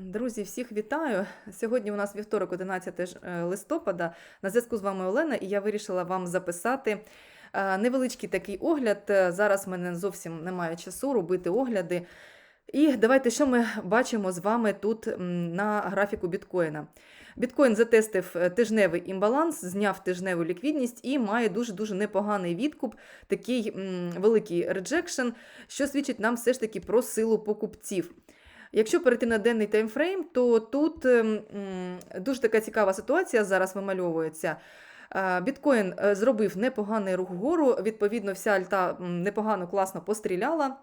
Друзі, всіх вітаю. Сьогодні у нас вівторок, 11 е, листопада. На зв'язку з вами Олена, і я вирішила вам записати е, невеличкий такий огляд. Е, Зараз в мене зовсім немає часу робити огляди. І давайте, що ми бачимо з вами тут на графіку біткоїна. Біткоін затестив тижневий імбаланс, зняв тижневу ліквідність і має дуже-дуже непоганий відкуп, такий великий реджекшн, що свідчить нам все ж таки про силу покупців. Якщо перейти на денний таймфрейм, то тут ем, дуже така цікава ситуація зараз вимальовується. Е, Біткоін е, зробив непоганий рух вгору, відповідно, вся альта непогано, класно постріляла.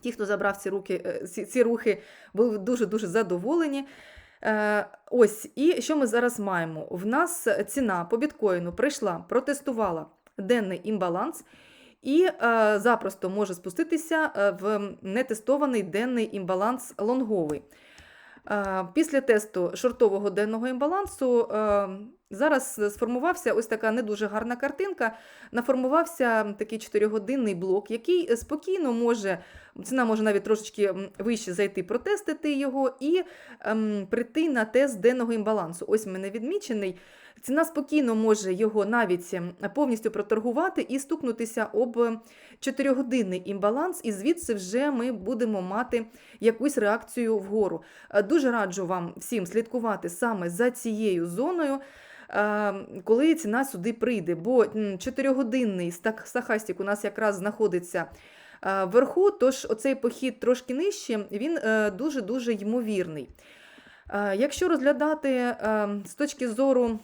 Ті, хто забрав ці, руки, е, ці, рухи, були дуже-дуже задоволені. Ось, і що ми зараз маємо? В нас ціна по біткоїну прийшла, протестувала денний імбаланс і е, запросто може спуститися е, в нетестований денний імбаланс лонговий. Е, Після тесту шортового денного імбалансу зараз сформувався ось така не дуже гарна картинка. Наформувався такий 4-годинний блок, який спокійно може, ціна може навіть трошечки вище зайти, протестити його і ем, прийти на тест денного імбалансу. Ось в мене відмічений. Ціна спокійно може його навіть ем, повністю проторгувати і стукнутися об 4-годинний імбаланс, і звідси вже ми будемо мати якусь реакцію вгору. Е, Дуже раджу вам всім слідкувати саме за цією зоною. е, Коли ціна сюди прийде, бо 4-годинний стак- стахастик у нас якраз знаходиться е, вверху, тож оцей похід трошки нижче, він е, дуже-дуже ймовірний. Якщо розглядати з точки зору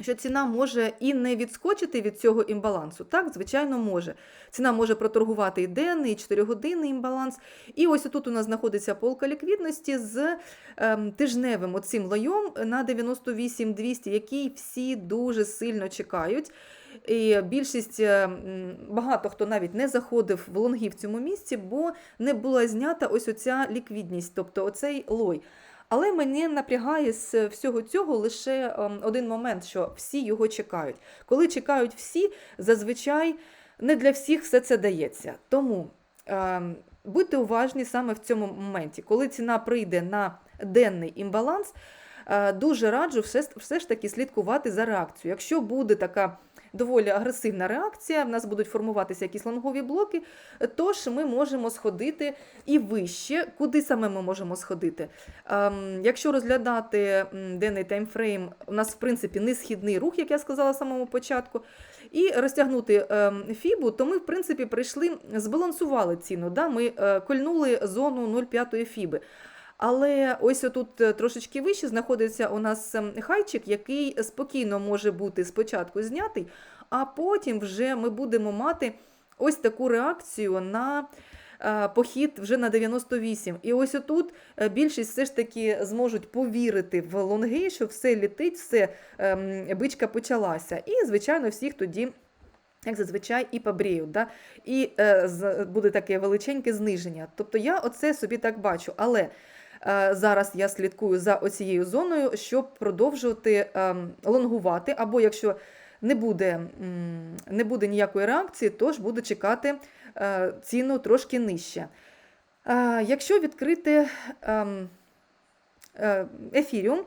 що ціна може і не відскочити від цього імбалансу. Так, звичайно, може. Ціна може проторгувати і денний, і 4-годинний імбаланс. І ось тут у нас знаходиться полка ліквідності з ем, тижневим оцим лоєм на 98-200, який всі дуже сильно чекають. І більшість, е, багато хто навіть не заходив в лонги в цьому місці, бо не була знята ось оця ліквідність, тобто оцей лой. Але мені напрягає з всього цього лише ем, один момент, що всі його чекають. Коли чекають всі, зазвичай не для всіх все це дається. Тому е, будьте уважні саме в цьому моменті. Коли ціна прийде на денний імбаланс, дуже раджу все, все ж таки слідкувати за реакцією. Якщо буде така доволі агресивна реакція, в нас будуть формуватися якісь лонгові блоки, тож ми можемо сходити і вище. Куди саме ми можемо сходити? Ем, якщо розглядати денний таймфрейм, у нас в принципі несхідний рух, як я сказала в самому початку, і розтягнути ем, фібу, то ми в принципі прийшли, збалансували ціну. Да? Ми е, кольнули зону 0,5 фіби. Але ось тут трошечки вище знаходиться у нас ем, хайчик, який спокійно може бути спочатку знятий, а потім вже ми будемо мати ось таку реакцію на е, похід вже на 98. І ось отут е, більшість все ж таки зможуть повірити в лонги, що все літить, все ем, бичка почалася. І, звичайно, всіх тоді. Як зазвичай і побріють, да? і е, буде таке величеньке зниження. Тобто я оце собі так бачу. Але е, зараз я слідкую за оцією зоною, щоб продовжувати е, лонгувати, або якщо не буде, не буде ніякої реакції, то ж буду чекати е, ціну трошки нижче. Е, якщо відкрити ем, е, ефіріум,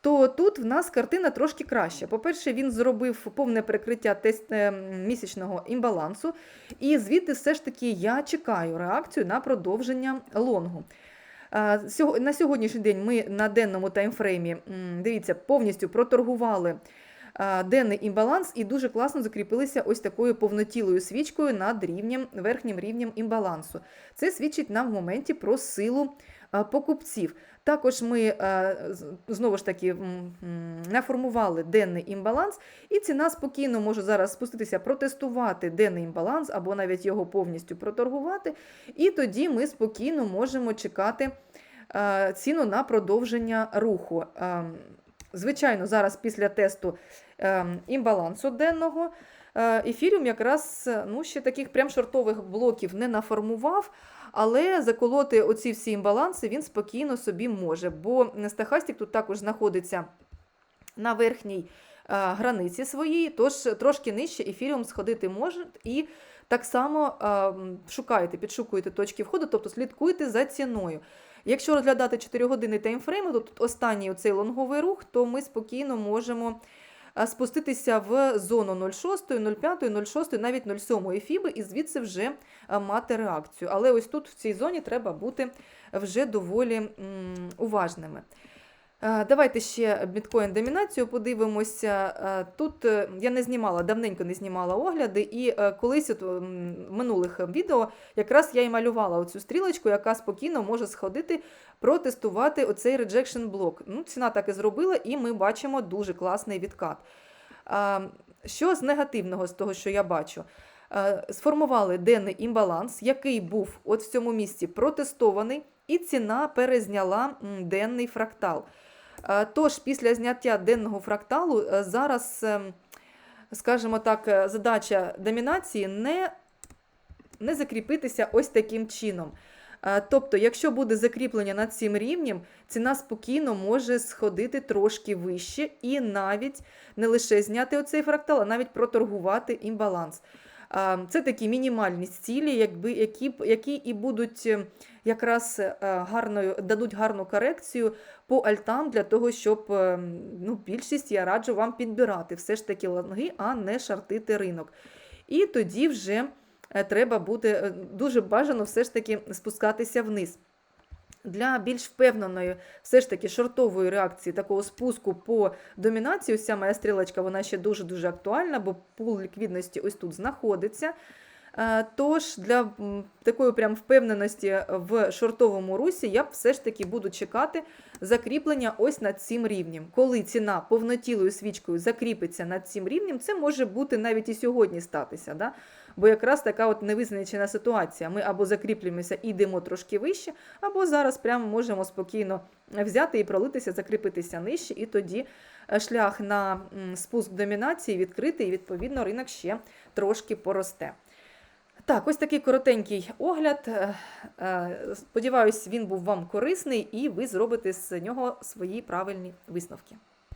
то тут в нас картина трошки краща. По-перше, він зробив повне перекриття тест е, місячного імбалансу, і звідти все ж таки я чекаю реакцію на продовження лонгу. На сьогоднішній день ми на денному таймфреймі, дивіться, повністю проторгували денний імбаланс і дуже класно закріпилися ось такою повнотілою свічкою над рівнем, верхнім рівнем імбалансу. Це свідчить нам в моменті про силу покупців. Також ми е, знову ж таки наформували денний імбаланс, і ціна спокійно може зараз спуститися, протестувати денний імбаланс або навіть його повністю проторгувати. І тоді ми спокійно можемо чекати е, ціну на продовження руху. Звичайно, зараз після тесту імбалансу денного е, ефіріум якраз е, ну, ще таких прям шортових блоків не наформував, але заколоти оці всі імбаланси він спокійно собі може, бо стахастик тут також знаходиться на верхній е, границі своїй, тож трошки нижче ефіріум сходити може і так само е, шукаєте, підшукуєте точки входу, тобто слідкуйте за ціною. Якщо розглядати 4 години таймфрейму, то тут останній оцей лонговий рух, то ми спокійно можемо спуститися в зону 06, 05, 06, навіть 07 фіби і звідси вже мати реакцію. Але ось тут в цій зоні треба бути вже доволі уважними. Е, Давайте ще біткоін домінацію подивимося. Е, Тут е, я не знімала, давненько не знімала огляди, і колись от, в минулих відео якраз я і малювала оцю стрілочку, яка спокійно може сходити, протестувати оцей rejection блок. Ну, ціна так і зробила, і ми бачимо дуже класний відкат. Що з негативного з того, що я бачу? Сформували денний імбаланс, який був от в цьому місці протестований, і ціна перезняла денний фрактал. Е, Тож, після зняття денного фракталу е, зараз, ем, скажімо так, е, задача домінації не, не закріпитися ось таким чином. Тобто, якщо буде закріплення над цим рівнем, ціна спокійно може сходити трошки вище і навіть не лише зняти оцей фрактал, а навіть проторгувати імбаланс. Це такі мінімальні цілі, якби, які, які і будуть е, якраз е, гарною, дадуть гарну корекцію по альтам для того, щоб е, ну, більшість я раджу вам підбирати все ж таки лонги, а не шартити ринок. І тоді вже треба буде дуже бажано все ж таки спускатися вниз. Для більш впевненої, все ж таки шортової реакції, такого спуску по домінації, ось моя стрілочка, вона ще дуже-дуже актуальна, бо пул ліквідності ось тут знаходиться. Е, Тож для такої прям впевненості в шортовому русі я все ж таки буду чекати закріплення ось над цим рівнем. Коли ціна повнотілою свічкою закріпиться над цим рівнем, це може бути навіть і сьогодні статися. Да? Бо якраз така от невизначена ситуація. Ми або закріплюємося і йдемо трошки вище, або зараз прямо можемо спокійно взяти і пролитися, закріпитися нижче, і тоді е, шлях на спуск домінації відкритий, і відповідно ринок ще трошки поросте. Так, ось такий коротенький огляд. Е, е, Сподіваюсь, він був вам корисний і ви зробите з нього свої правильні висновки.